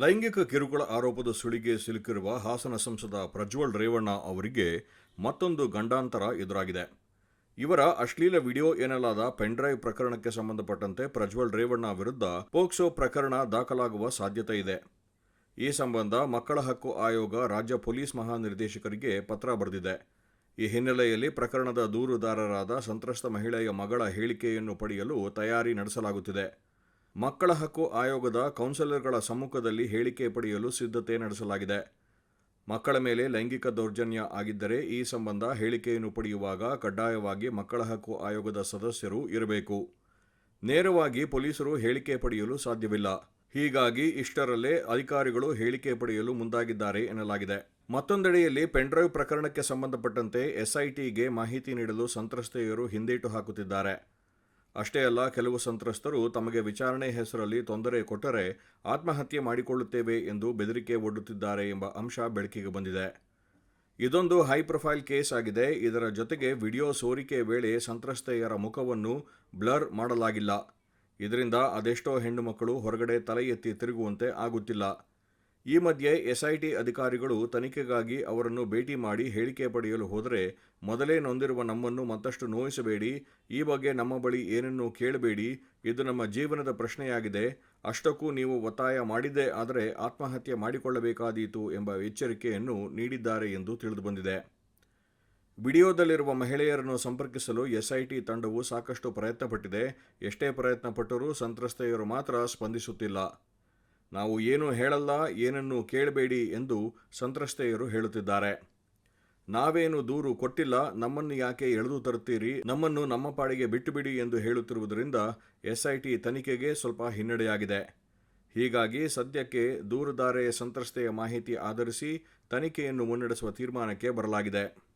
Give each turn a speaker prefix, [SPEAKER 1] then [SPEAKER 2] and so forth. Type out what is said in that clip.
[SPEAKER 1] ಲೈಂಗಿಕ ಕಿರುಕುಳ ಆರೋಪದ ಸುಳಿಗೆ ಸಿಲುಕಿರುವ ಹಾಸನ ಸಂಸದ ಪ್ರಜ್ವಲ್ ರೇವಣ್ಣ ಅವರಿಗೆ ಮತ್ತೊಂದು ಗಂಡಾಂತರ ಎದುರಾಗಿದೆ. ಇವರ ಅಶ್ಲೀಲ ವಿಡಿಯೋ ಎನ್ನಲಾದ ಪೆನ್ಡ್ರೈವ್ ಪ್ರಕರಣಕ್ಕೆ ಸಂಬಂಧಪಟ್ಟಂತೆ ಪ್ರಜ್ವಲ್ ರೇವಣ್ಣ ವಿರುದ್ಧ ಪೋಕ್ಸೋ ಪ್ರಕರಣ ದಾಖಲಾಗುವ ಸಾಧ್ಯತೆ ಇದೆ. ಈ ಸಂಬಂಧ ಮಕ್ಕಳ ಹಕ್ಕು ಆಯೋಗ ರಾಜ್ಯ ಪೊಲೀಸ್ ಮಹಾನಿರ್ದೇಶಕರಿಗೆ ಪತ್ರ ಬರೆದಿದೆ. ಈ ಹಿನ್ನೆಲೆಯಲ್ಲಿ ಪ್ರಕರಣದ ದೂರುದಾರರಾದ ಸಂತ್ರಸ್ತ ಮಹಿಳೆಯ ಮಗಳ ಹೇಳಿಕೆಯನ್ನು ಪಡೆಯಲು ತಯಾರಿ ನಡೆಸಲಾಗುತ್ತಿದೆ. ಮಕ್ಕಳ ಹಕ್ಕು ಆಯೋಗದ ಕೌನ್ಸಿಲರ್ಗಳ ಸಮ್ಮುಖದಲ್ಲಿ ಹೇಳಿಕೆ ಪಡೆಯಲು ಸಿದ್ಧತೆ ನಡೆಸಲಾಗಿದೆ. ಮಕ್ಕಳ ಮೇಲೆ ಲೈಂಗಿಕ ದೌರ್ಜನ್ಯ ಆಗಿದ್ದರೆ ಈ ಸಂಬಂಧ ಹೇಳಿಕೆಯನ್ನು ಪಡೆಯುವಾಗ ಕಡ್ಡಾಯವಾಗಿ ಮಕ್ಕಳ ಹಕ್ಕು ಆಯೋಗದ ಸದಸ್ಯರು ಇರಬೇಕು. ನೇರವಾಗಿ ಪೊಲೀಸರು ಹೇಳಿಕೆ ಪಡೆಯಲು ಸಾಧ್ಯವಿಲ್ಲ. ಹೀಗಾಗಿ ಇಷ್ಟರಲ್ಲೇ ಅಧಿಕಾರಿಗಳು ಹೇಳಿಕೆ ಪಡೆಯಲು ಮುಂದಾಗಿದ್ದಾರೆ ಎನ್ನಲಾಗಿದೆ. ಮತ್ತೊಂದೆಡೆಯಲ್ಲಿ ಪೆನ್ಡ್ರೈವ್ ಪ್ರಕರಣಕ್ಕೆ ಸಂಬಂಧಪಟ್ಟಂತೆ ಎಸ್ಐಟಿಗೆ ಮಾಹಿತಿ ನೀಡಲು ಸಂತ್ರಸ್ತೆಯರು ಹಿಂದೇಟು ಹಾಕುತ್ತಿದ್ದಾರೆ. ಅಷ್ಟೇ ಅಲ್ಲ, ಕೆಲವು ಸಂತ್ರಸ್ತರು ತಮಗೆ ವಿಚಾರಣೆ ಹೆಸರಲ್ಲಿ ತೊಂದರೆ ಕೊಟ್ಟರೆ ಆತ್ಮಹತ್ಯೆ ಮಾಡಿಕೊಳ್ಳುತ್ತೇವೆ ಎಂದು ಬೆದರಿಕೆ ಒಡ್ಡುತ್ತಿದ್ದಾರೆ ಎಂಬ ಅಂಶ ಬೆಳಕಿಗೆ ಬಂದಿದೆ. ಇದೊಂದು ಹೈ ಪ್ರೊಫೈಲ್ ಕೇಸ್ ಆಗಿದೆ. ಇದರ ಜೊತೆಗೆ ವಿಡಿಯೋ ಸೋರಿಕೆ ವೇಳೆ ಸಂತ್ರಸ್ತೆಯರ ಮುಖವನ್ನು ಬ್ಲರ್ ಮಾಡಲಾಗಿಲ್ಲ. ಇದರಿಂದ ಅದೆಷ್ಟೋ ಹೆಣ್ಣು ಮಕ್ಕಳು ಹೊರಗಡೆ ತಲೆ ಎತ್ತಿ ತಿರುಗುವಂತೆ ಆಗುತ್ತಿಲ್ಲ. ಈ ಮಧ್ಯೆ ಎಸ್ಐಟಿ ಅಧಿಕಾರಿಗಳು ತನಿಖೆಗಾಗಿ ಅವರನ್ನು ಭೇಟಿ ಮಾಡಿ ಹೇಳಿಕೆ ಪಡೆಯಲು ಹೋದರೆ ಮೊದಲೇ ನೊಂದಿರುವ ನಮ್ಮನ್ನು ಮತ್ತಷ್ಟು ನೋಯಿಸಬೇಡಿ, ಈ ಬಗ್ಗೆ ನಮ್ಮ ಬಳಿ ಏನನ್ನೂ ಕೇಳಬೇಡಿ, ಇದು ನಮ್ಮ ಜೀವನದ ಪ್ರಶ್ನೆಯಾಗಿದೆ, ಅಷ್ಟಕ್ಕೂ ನೀವು ಒತ್ತಾಯ ಮಾಡಿದ್ದೇ ಆದರೆ ಆತ್ಮಹತ್ಯೆ ಮಾಡಿಕೊಳ್ಳಬೇಕಾದೀತು ಎಂಬ ಎಚ್ಚರಿಕೆಯನ್ನು ನೀಡಿದ್ದಾರೆ ಎಂದು ತಿಳಿದುಬಂದಿದೆ. ವಿಡಿಯೋದಲ್ಲಿರುವ ಮಹಿಳೆಯರನ್ನು ಸಂಪರ್ಕಿಸಲು ಎಸ್ಐಟಿ ತಂಡವು ಸಾಕಷ್ಟು ಪ್ರಯತ್ನಪಟ್ಟಿದೆ, ಎಷ್ಟೇ ಪ್ರಯತ್ನಪಟ್ಟರೂ ಸಂತ್ರಸ್ತೆಯರು ಮಾತ್ರ ಸ್ಪಂದಿಸುತ್ತಿಲ್ಲ. ನಾವು ಏನೂ ಹೇಳಲ್ಲ, ಏನನ್ನು ಕೇಳಬೇಡಿ ಎಂದು ಸಂತ್ರಸ್ತೆಯರು ಹೇಳುತ್ತಿದ್ದಾರೆ. ನಾವೇನು ದೂರು ಕೊಟ್ಟಿಲ್ಲ, ನಮ್ಮನ್ನು ಯಾಕೆ ಎಳೆದು ತರುತ್ತೀರಿ? ನಮ್ಮನ್ನು ನಮ್ಮ ಪಾಡಿಗೆ ಬಿಟ್ಟುಬಿಡಿ ಎಂದು ಹೇಳುತ್ತಿರುವುದರಿಂದ ಎಸ್ಐಟಿ ತನಿಖೆಗೆ ಸ್ವಲ್ಪ ಹಿನ್ನಡೆಯಾಗಿದೆ. ಹೀಗಾಗಿ ಸದ್ಯಕ್ಕೆ ದೂರುದಾರೆಯ ಸಂತ್ರಸ್ತೆಯ ಮಾಹಿತಿ ಆಧರಿಸಿ ತನಿಖೆಯನ್ನು ಮುನ್ನಡೆಸುವ ತೀರ್ಮಾನಕ್ಕೆ ಬರಲಾಗಿದೆ.